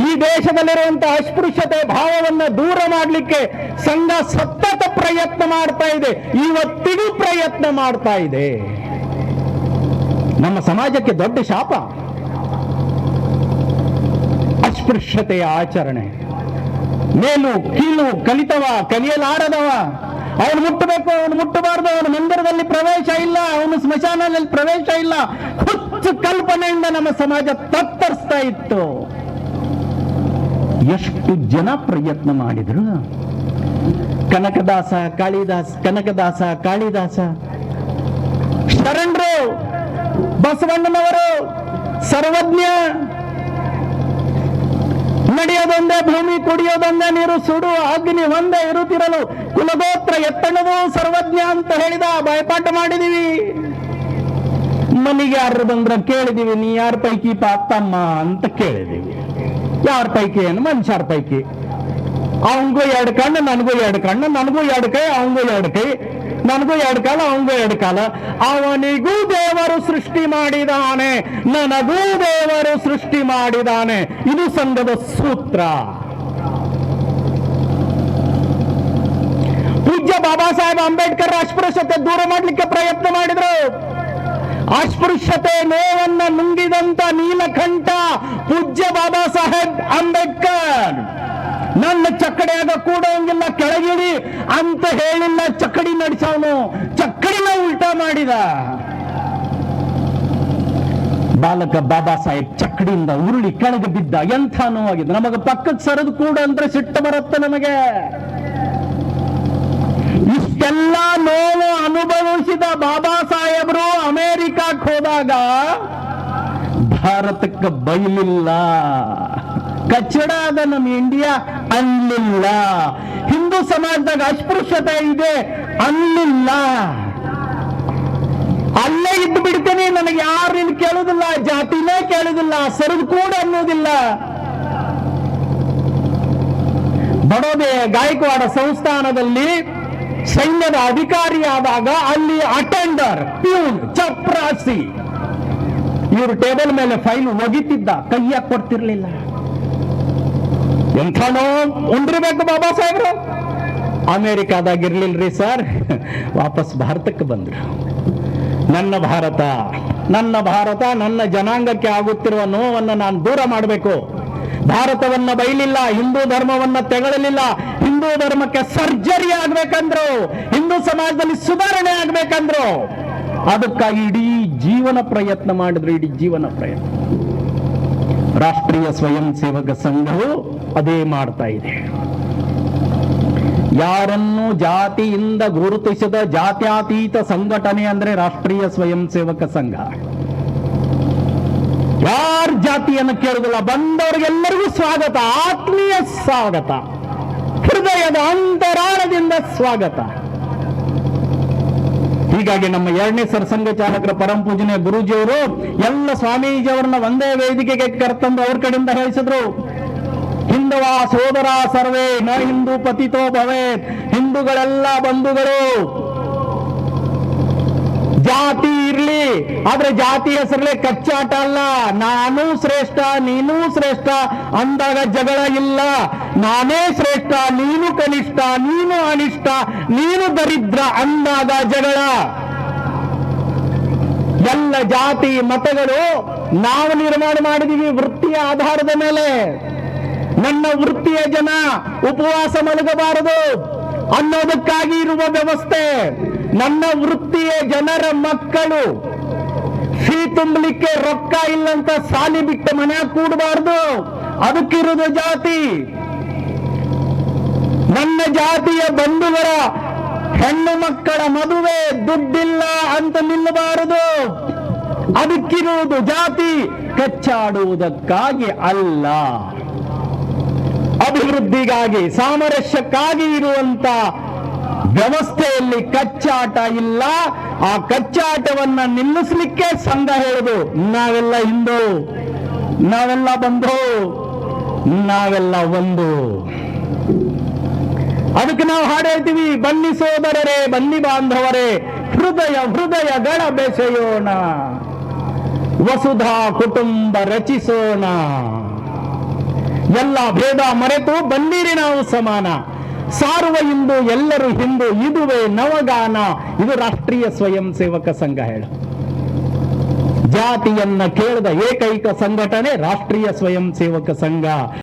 ಈ ದೇಶದಲ್ಲಿರುವಂತಹ ಅಸ್ಪೃಶ್ಯತೆ ಭಾವವನ್ನು ದೂರ ಮಾಡಲಿಕ್ಕೆ ಸಂಘ ಸತತ ಪ್ರಯತ್ನ ಮಾಡ್ತಾ ಇದೆ. ಇವತ್ತಿಗೂ ಪ್ರಯತ್ನ ಮಾಡ್ತಾ ಇದೆ. ನಮ್ಮ ಸಮಾಜಕ್ಕೆ ದೊಡ್ಡ ಶಾಪ. ಅಸ್ಪೃಶ್ಯತೆಯ ಆಚರಣೆ. ಮೇಲು ಕೀಳು ಕಲಿತವ, ಕಲಿಯಲಾರದವ. ಅವನು ಮುಟ್ಟಬೇಕು, ಅವನು ಮುಟ್ಟಬಾರದು, ಅವನ ಮಂದಿರದಲ್ಲಿ ಪ್ರವೇಶ ಇಲ್ಲ, ಅವನು ಸ್ಮಶಾನದಲ್ಲಿ ಪ್ರವೇಶ ಇಲ್ಲ. ಹುಚ್ಚು ಕಲ್ಪನೆಯಿಂದ ನಮ್ಮ ಸಮಾಜ ತತ್ತರಿಸ್ತಾ ಇತ್ತು. ಎಷ್ಟು ಜನ ಪ್ರಯತ್ನ ಮಾಡಿದ್ರು? ಕನಕದಾಸ, ಕಾಳಿದಾಸ ಕನಕದಾಸ, ಕಾಳಿದಾಸ. ಶರಣರು, ಬಸವಣ್ಣನವರು, ಸರ್ವಜ್ಞ. ನಡೆಯೋದೊಂದೇ ಭೂಮಿ, ಕುಡಿಯೋದೊಂದೇ ನೀರು, ಸುಡು, ಅಗ್ನಿ ಒಂದೇ ಇರುತ್ತಿರಲು ಕುಲಗೋತ್ರ ಎತ್ತಣದು ಸರ್ವಜ್ಞ ಅಂತ ಹೇಳಿದ, ಭಯಪಾಠ ಮಾಡಿದೀವಿ. ಮನೆಗೆ ಯಾರು ಬಂದ್ರ ಕೇಳಿದೀವಿ, ನೀ ಯಾರ ಪೈಕಿ ಪಾತಮ್ಮ ಅಂತ ಕೇಳಿದೀವಿ. ಯಾರ ಪೈಕಿ ಏನು? ಮನುಷ್ಯರ ಪೈಕಿ. ಅವನಿಗೂ ಎರಡು ಕಣ್ಣು, ನನಗೂ ಎರಡು ಕಣ್ಣು, ನನಗೂ ಎರಡು ಕೈ, ಅವನಿಗೂ ಎರಡು ಕೈ, ನನಗೂ ಎರಡು ಕಾಲ, ಅವನಿಗೂ ಎರಡು ಕಾಲ. ಅವನಿಗೂ ದೇವರು ಸೃಷ್ಟಿ ಮಾಡಿದಾನೆ, ನನಗೂ ದೇವರು ಸೃಷ್ಟಿ ಮಾಡಿದಾನೆ. ಇದು ಸಂಘದ ಸೂತ್ರ. ಪೂಜ್ಯ ಬಾಬಾ ಸಾಹೇಬ್ ಅಂಬೇಡ್ಕರ್ ಅಸ್ಪೃಶ್ಯತೆ ದೂರ ಮಾಡಲಿಕ್ಕೆ ಪ್ರಯತ್ನ ಮಾಡಿದ್ರು. ಅಸ್ಪೃಶ್ಯತೆ ನೋವನ್ನ ನುಂಗಿದಂತ ನೀಲಕಂಠ ಪೂಜ್ಯ ಬಾಬಾ ಸಾಹೇಬ್ ಅಂಬೇಡ್ಕರ್. ನನ್ನ ಚಕ್ಕಡಿಯಾಗ ಕೂಡೋಂಗಿಲ್ಲ ಕೆಳಗಿಡಿ ಅಂತ ಹೇಳಿಲ್ಲ, ಚಕ್ಕಡಿ ನಡೆಸವನು. ಚಕ್ಕಡಿನ ಉಲ್ಟಾ ಮಾಡಿದ. ಬಾಲಕ ಬಾಬಾ ಸಾಹೇಬ್ ಚಕ್ಕಡಿಯಿಂದ ಉರುಳಿ ಕೆಳಗೆ ಬಿದ್ದ ಎಂಥ ನೋವಾಗಿದೆ ನಮಗೆ ಪಕ್ಕದ ಸರದು ಕೂಡ ಅಂದ್ರೆ ಸಿಟ್ಟು ಬರುತ್ತೆ ನಮಗೆ. ಇಷ್ಟೆಲ್ಲ ನೋವು ಅನುಭವಿಸಿದ ಬಾಬಾ ಸಾಹೇಬರು ಅಮೆರಿಕಕ್ಕೆ ಹೋದಾಗ, ಭಾರತಕ್ಕೆ ಬೈಲಿಲ್ಲ. ಕಚ್ಚಡ ಅದ ನಮ್ಮ ಇಂಡಿಯಾ, ಅನ್ಲಿಲ್ಲ. ಹಿಂದೂ ಸಮಾಜದಾಗ ಅಸ್ಪೃಶ್ಯತೆ ಇದೆ, ಅನ್ಲಿಲ್ಲ. ಅಲ್ಲೇ ಇದ್ದು ಬಿಡ್ತೇನೆ, ನನಗೆ ಯಾರು ಇಲ್ಲಿ ಕೇಳುದಿಲ್ಲ, ಜಾತಿನೇ ಕೇಳುದಿಲ್ಲ, ಸರಿದು ಕೂಡ ಅನ್ನೋದಿಲ್ಲ. ಬಡೋದೆ ಗಾಯಕವಾಡ ಸಂಸ್ಥಾನದಲ್ಲಿ ಸೈನ್ಯದ ಅಧಿಕಾರಿಯಾದಾಗ ಅಲ್ಲಿ ಅಟೆಂಡರ್ ಪ್ಯೂನ್ ಚಪ್ರಾಸಿ. ಇವರು ಟೇಬಲ್ ಮೇಲೆ ಫೈಲ್ ಒಗಿತಿದ್ದ ಕೈಯ ಕೊಡ್ತಿರ್ಲಿಲ್ಲ. ಎಂಥನೋ ಉಂಡಿರ್ಬೇಕು ಬಾಬಾ ಸಾಹೇಬ್ರು. ಅಮೇರಿಕಾದಾಗ ಇರ್ಲಿಲ್ರಿ ಸರ್. ವಾಪಸ್ ಭಾರತಕ್ಕೆ ಬಂದ್ರು. ನನ್ನ ಭಾರತ ನನ್ನ ಭಾರತ, ನನ್ನ ಜನಾಂಗಕ್ಕೆ ಆಗುತ್ತಿರುವ ನೋವನ್ನು ನಾನು ದೂರ ಮಾಡಬೇಕು. ಭಾರತವನ್ನ ಬೈಲಿಲ್ಲ, ಹಿಂದೂ ಧರ್ಮವನ್ನ ತೆಗಳಲಿಲ್ಲ, ಹಿಂದೂ ಧರ್ಮಕ್ಕೆ ಸರ್ಜರಿ ಆಗ್ಬೇಕಂದ್ರು, ಹಿಂದೂ ಸಮಾಜದಲ್ಲಿ ಸುಧಾರಣೆ ಆಗ್ಬೇಕಂದ್ರು. ಅದಕ್ಕಾಗಿ ಇಡೀ ಜೀವನ ಪ್ರಯತ್ನ ಮಾಡಿದ್ರು, ಇಡೀ ಜೀವನ ಪ್ರಯತ್ನ. ರಾಷ್ಟ್ರೀಯ ಸ್ವಯಂ ಸೇವಕ ಸಂಘವು ಅದೇ ಮಾಡ್ತಾ ಇದೆ. ಯಾರನ್ನು ಜಾತಿಯಿಂದ ಗುರುತಿಸಿದ ಜಾತ್ಯಾತೀತ ಸಂಘಟನೆ ಅಂದ್ರೆ ರಾಷ್ಟ್ರೀಯ ಸ್ವಯಂ ಸೇವಕ ಸಂಘ. ಯಾರ ಜಾತಿಯನ್ನು ಕೇಳುವುದಿಲ್ಲ, ಬಂದವರಿಗೆಲ್ಲರಿಗೂ ಸ್ವಾಗತ, ಆತ್ಮೀಯ ಸ್ವಾಗತ, ಹೃದಯದ ಅಂತರಾಳದಿಂದ ಸ್ವಾಗತ. ಹೀಗಾಗಿ ನಮ್ಮ ಎರಡನೇ ಸರ್ಸಂಗ ಚಾಲಕರ ಪರಂ ಪೂಜನೆ ಗುರೂಜಿಯವರು ಎಲ್ಲ ಸ್ವಾಮೀಜಿಯವರನ್ನ ಒಂದೇ ವೇದಿಕೆಗೆ ಕರ್ತಂದು ಅವ್ರ ಕಡೆಯಿಂದ ಹೇಳಿಸಿದ್ರು. ಹಿಂದುವ ಸೋದರ ಸರ್ವೇ ನ ಹಿಂದೂ ಪತಿತೋ ಭವೇತ್, ಹಿಂದೂಗಳೆಲ್ಲ ಬಂಧುಗಳು ಜಾತಿ ಇರ್ಲಿ ಆದ್ರೆ ಜಾತಿ ಹೆಸರಲ್ಲೇ ಕಚ್ಚಾಟ ಅಲ್ಲ. ನಾನು ಶ್ರೇಷ್ಠ, ನೀನು ಶ್ರೇಷ್ಠ, ಅಂದಾಗ ಜಗಳ ಇಲ್ಲ. ನಾನೇ ಶ್ರೇಷ್ಠ, ನೀನು ಕನಿಷ್ಠ, ನೀನು ಅನಿಷ್ಠ ನೀನು ದರಿದ್ರ, ಅಂದಾಗ ಜಗಳ. ಎಲ್ಲ ಜಾತಿ ಮತಗಳು ನಾವು ನಿರ್ಮಾಣ ಮಾಡಿದೀವಿ ವೃತ್ತಿಯ ಆಧಾರದ ಮೇಲೆ. ನನ್ನ ವೃತ್ತಿಯ ಜನ ಉಪವಾಸ ಮಲಗಬಾರದು ಅನ್ನೋದಕ್ಕಾಗಿ ಇರುವ ವ್ಯವಸ್ಥೆ. ನನ್ನ ವೃತ್ತಿಯ ಜನರ ಮಕ್ಕಳು ಫೀ ತುಂಬಲಿಕ್ಕೆ ರೊಕ್ಕ ಇಲ್ಲಂತ ಸಾಲಿ ಬಿಟ್ಟ ಮನೆ ಕೂಡಬಾರ್ದು. ಅದಕ್ಕಿರುವುದು ಜಾತಿ. ನನ್ನ ಜಾತಿಯ ಬಂಧುಗಳ ಹೆಣ್ಣು ಮಕ್ಕಳ ಮದುವೆ ದುಡ್ಡಿಲ್ಲ ಅಂತ ನಿಲ್ಲಬಾರದು. ಅದಕ್ಕಿರುವುದು ಜಾತಿ. ಕಚ್ಚಾಡುವುದಕ್ಕಾಗಿ ಅಲ್ಲ. ಅಭಿವೃದ್ಧಿಗಾಗಿ, ಸಾಮರಸ್ಯಕ್ಕಾಗಿ ಇರುವಂತ ವ್ಯವಸ್ಥೆಯಲ್ಲಿ ಕಚ್ಚಾಟ ಇಲ್ಲ. ಆ ಕಚ್ಚಾಟವನ್ನ ನಿಲ್ಲಿಸಲಿಕ್ಕೆ ಸಂಘ ಹೇಳುದು, ನಾವೆಲ್ಲ ಹಿಂದೂ, ನಾವೆಲ್ಲ ಬಂಧು, ನಾವೆಲ್ಲ ಒಂದು. ಅದಕ್ಕೆ ನಾವು ಹಾಡು ಹೇಳ್ತೀವಿ, ಬನ್ನಿ ಸೋದರರೇ, ಬನ್ನಿ ಬಾಂಧವರೇ, ಹೃದಯ ಹೃದಯಗಳ ಬೆಸೆಯೋಣ, ವಸುಧಾ ಕುಟುಂಬ ರಚಿಸೋಣ. ಎಲ್ಲ ಭೇದ ಮರೆತು ಬಂದಿರಿ ನಾವು ಸಮಾನ. ಸಾರುವ ಇಂದು ಎಲ್ಲರೂ ಹಿಂದೂ ಇದುವೇ ನವಗಾನ. ಇದು ರಾಷ್ಟ್ರೀಯ ಸ್ವಯಂ ಸೇವಕ ಸಂಘ ಹೇಳ. ಜಾತಿಯನ್ನ ಕೇಳದ ಏಕೈಕ ಸಂಘಟನೆ ರಾಷ್ಟ್ರೀಯ ಸ್ವಯಂ ಸೇವಕ ಸಂಘ.